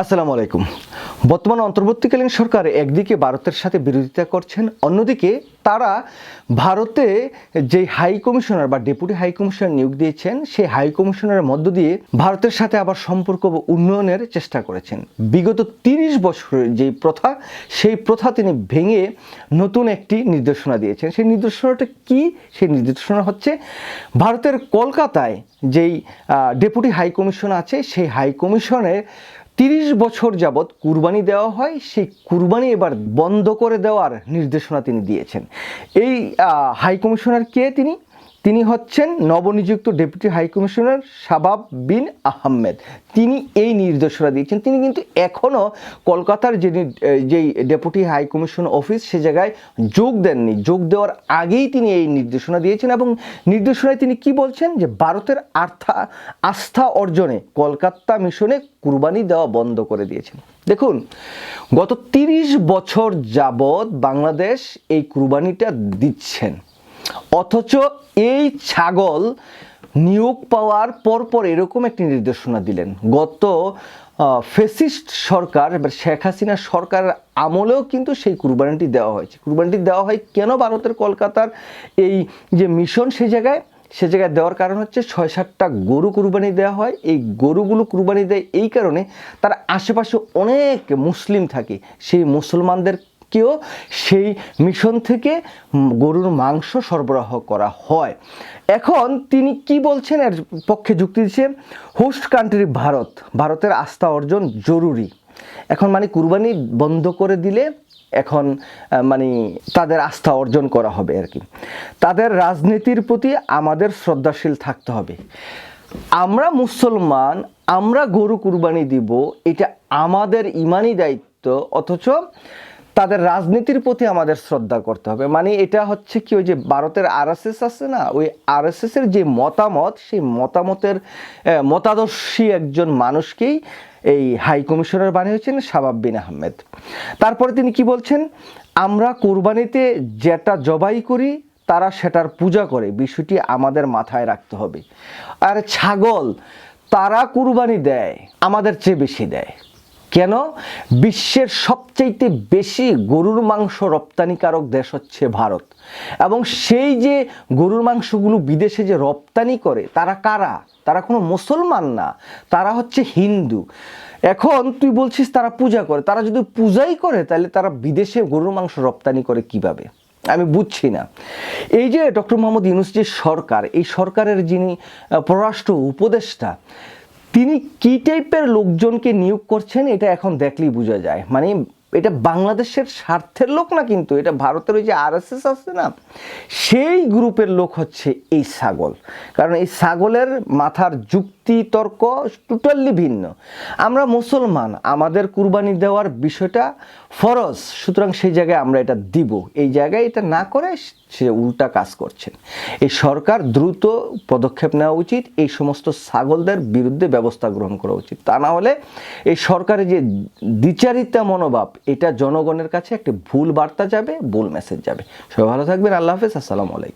আসসালামু আলাইকুম। বর্তমান অন্তর্বর্তীকালীন সরকার একদিকে ভারতের সাথে বিরোধিতা করছেন, অন্যদিকে তারা ভারতে যে হাই কমিশনার বা ডেপুটি হাই কমিশনার নিয়োগ দিয়েছেন, সেই হাই কমিশনারের মধ্য দিয়ে ভারতের সাথে আবার সম্পর্ক উন্নয়নের চেষ্টা করেছেন। বিগত তিরিশ বছরের যেই প্রথা, সেই প্রথা তিনি ভেঙে নতুন একটি নির্দেশনা দিয়েছেন। সেই নির্দেশনাটা কি? সেই নির্দেশনা হচ্ছে ভারতের কলকাতায় যেই ডেপুটি হাই কমিশন আছে, সেই হাই কমিশনের তিরিশ বছর যাবৎ কুরবানি দেওয়া হয়, সেই কুরবানি এবার বন্ধ করে দেওয়ার নির্দেশনা তিনি দিয়েছেন। এই হাই কমিশনার কে তিনি? তিনি হচ্ছেন নবনিযুক্ত deputy high commissioner Shabab Bin Ahmed. তিনি এই নির্দেশনা দিয়েছেন। তিনি কিন্তু এখনও কলকাতার যে নি- এ, যেই ডেপুটি হাইকমিশন অফিস সে জায়গায় যোগ দেননি। যোগ দেওয়ার আগেই তিনি এই নির্দেশনা দিয়েছেন এবং নির্দেশনায় তিনি কি বলছেন? যে ভারতের আর্থা আস্থা অর্জনে কলকাতা মিশনে কুরবানি দেওয়া বন্ধ করে দিয়েছেন। দেখুন গত তিরিশ বছর যাবৎ বাংলাদেশ এই কুরবানিটা দিচ্ছেন। অথচ এই ছাগল নিয়োগ পাওয়ার পরপর এরকম একটি নির্দেশনা দিলেন। গত ফেসিস্ট সরকার, এবার শেখ হাসিনা সরকারের আমলেও কিন্তু সেই কুরবানিটি দেওয়া হয়েছে। কুরবানিটি দেওয়া হয় কেন ভারতের কলকাতার এই যে মিশন সেই জায়গায়? সে জায়গায় দেওয়ার কারণ হচ্ছে ছয় সাতটা গরু কুরবানি দেওয়া হয়। এই গরুগুলো কুরবানি দেয় এই কারণে তার আশেপাশে অনেক মুসলিম থাকে। সেই মুসলমানদের কেও সেই মিশন থেকে গরুর মাংস সরবরাহ করা হয়। এখন তিনি কি বলছেন এর পক্ষে যুক্তি দিচ্ছে, হোস্ট কান্ট্রি ভারত, ভারতের আস্থা অর্জন জরুরি। এখন মানে কুরবানি বন্ধ করে দিলে এখন মানে তাদের আস্থা অর্জন করা হবে আর কি। তাদের রাজনীতির প্রতি আমাদের শ্রদ্ধাশীল থাকতে হবে। আমরা মুসলমান, আমরা গরু কুরবানি দিব, এটা আমাদের ইমানি দায়িত্ব, অথচ তাদের রাজনীতির প্রতি আমাদের শ্রদ্ধা করতে হবে। মানে এটা হচ্ছে কি, ওই যে ভারতের আরএসএস আছে না, ওই আরএসএস এর যে মতামত, সেই মতামতের মতাদর্শী একজন মানুষকেই এই হাই কমিশনার বানিয়েছেন শাবাব বিন আহমেদ। তারপরে তিনি কি বলছেন, আমরা কোরবানিতে যেটা জবাই করি, তারা সেটার পূজা করে, বিষয়টি আমাদের মাথায় রাখতে হবে। আর ছাগল, তারা কুরবানি দেয়, আমাদের চেয়ে বেশি দেয়। কেন? বিশ্বের সবচাইতে বেশি গরুর মাংস রপ্তানিকারক দেশ হচ্ছে ভারত। এবং সেই যে গরুর মাংসগুলো বিদেশে যে রপ্তানি করে, তারা কারা? তারা কোনো মুসলমান না, তারা হচ্ছে হিন্দু। এখন তুই বলছিস তারা পূজা করে, তারা যদি পূজাই করে, তাহলে তারা বিদেশে গরুর মাংস রপ্তানি করে কীভাবে? আমি বুঝছি না। এই যে ডক্টর মোহাম্মদ ইউনুস যে সরকার, এই সরকারের যিনি পররাষ্ট্র উপদেষ্টা তিনি কি টাইপের লোকজনকে নিয়োগ করছেন এটা এখন দেখলেই বোঝা যায়। মানে এটা বাংলাদেশের স্বার্থের লোক না কিন্তু, এটা ভারতের ওই যে আরএসএস আছে না, সেই গ্রুপের লোক হচ্ছে এই ছাগল। কারণ এই ছাগলের মাথার যুক্তি, তর্ক টোটালি ভিন্ন। আমরা মুসলমান, আমাদের কুরবানি দেওয়ার বিষয়টা ফরজ, সুতরাং সেই জায়গায় আমরা এটা দিব। এই জায়গায় এটা না করে সে উল্টা কাজ করছেন এই সরকার দ্রুত পদক্ষেপ নেওয়া উচিত, এই সমস্ত ছাগলদের বিরুদ্ধে ব্যবস্থা গ্রহণ করা উচিত। তা না হলে এই সরকারের যে দ্বিচারিতা মনোভাব, এটা জনগণের কাছে একটি ভুল বার্তা যাবে, ভুল মেসেজ যাবে। সবাই ভালো থাকবেন, আল্লাহ হাফেজ, আসসালামু আলাইকুম।